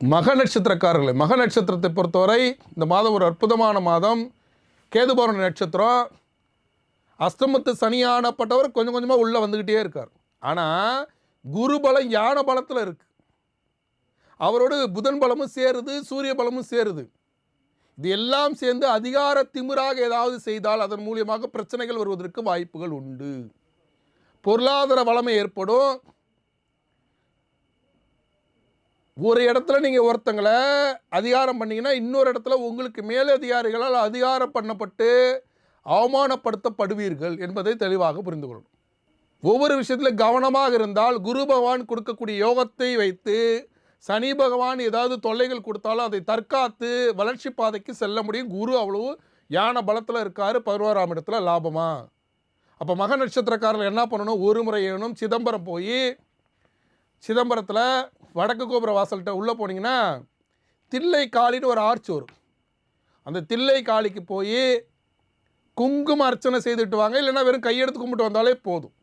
மக நட்சத்திரக்காரர்களை மக நட்சத்திரத்தை பொறுத்தவரை இந்த மாதம் ஒரு அற்புதமான மாதம். கேதுபௌர்ணமி நட்சத்திரம். அஸ்தமத்து சனியானப்பட்டவர் கொஞ்சம் கொஞ்சமாக உள்ளே வந்துக்கிட்டே இருக்கார். ஆனால் குரு பலம் யான பலத்தில் இருக்குது அவரோடு புதன் பலமும் சேருது சூரிய பலமும் சேருது. இது எல்லாம் சேர்ந்து அதிகார திமிராக ஏதாவது செய்தால் அதன் மூலியமாக பிரச்சனைகள் வருவதற்கு வாய்ப்புகள் உண்டு. பொருளாதார வளமை ஏற்படும். ஒரு இடத்துல நீங்கள் ஒருத்தங்களை அதிகாரம் பண்ணீங்கன்னா இன்னொரு இடத்துல உங்களுக்கு மேலதிகாரிகளால் அதிகாரம் பண்ணப்பட்டு அவமானப்படுத்தப்படுவீர்கள் என்பதை தெளிவாக புரிந்து கொள்ளணும். ஒவ்வொரு விஷயத்திலும் கவனமாக இருந்தால் குரு பகவான் கொடுக்கக்கூடிய யோகத்தை வைத்து சனி பகவான் ஏதாவது தொல்லைகள் கொடுத்தாலும் அதை தற்காத்து வளர்ச்சி பாதைக்கு செல்ல முடியும். குரு அவ்வளவு யானை பலத்தில் இருக்கார் பதினோராம் இடத்துல லாபமா? அப்போ மக நட்சத்திரக்காரர்கள் என்ன பண்ணணும்? ஒரு முறை ஏனும் சிதம்பரம் போய் சிதம்பரத்தில் வடக்கு கோபுர வாசல்கிட்ட உள்ளே போனீங்கன்னா தில்லை காளின்னு ஒரு ஆர்ச் வரும். அந்த தில்லை காளிக்கு போய் குங்கும அர்ச்சனை செய்துட்டு வாங்க இல்லைன்னா வெறும் கையெடுத்து கும்பிட்டு வந்தாலே போதும்.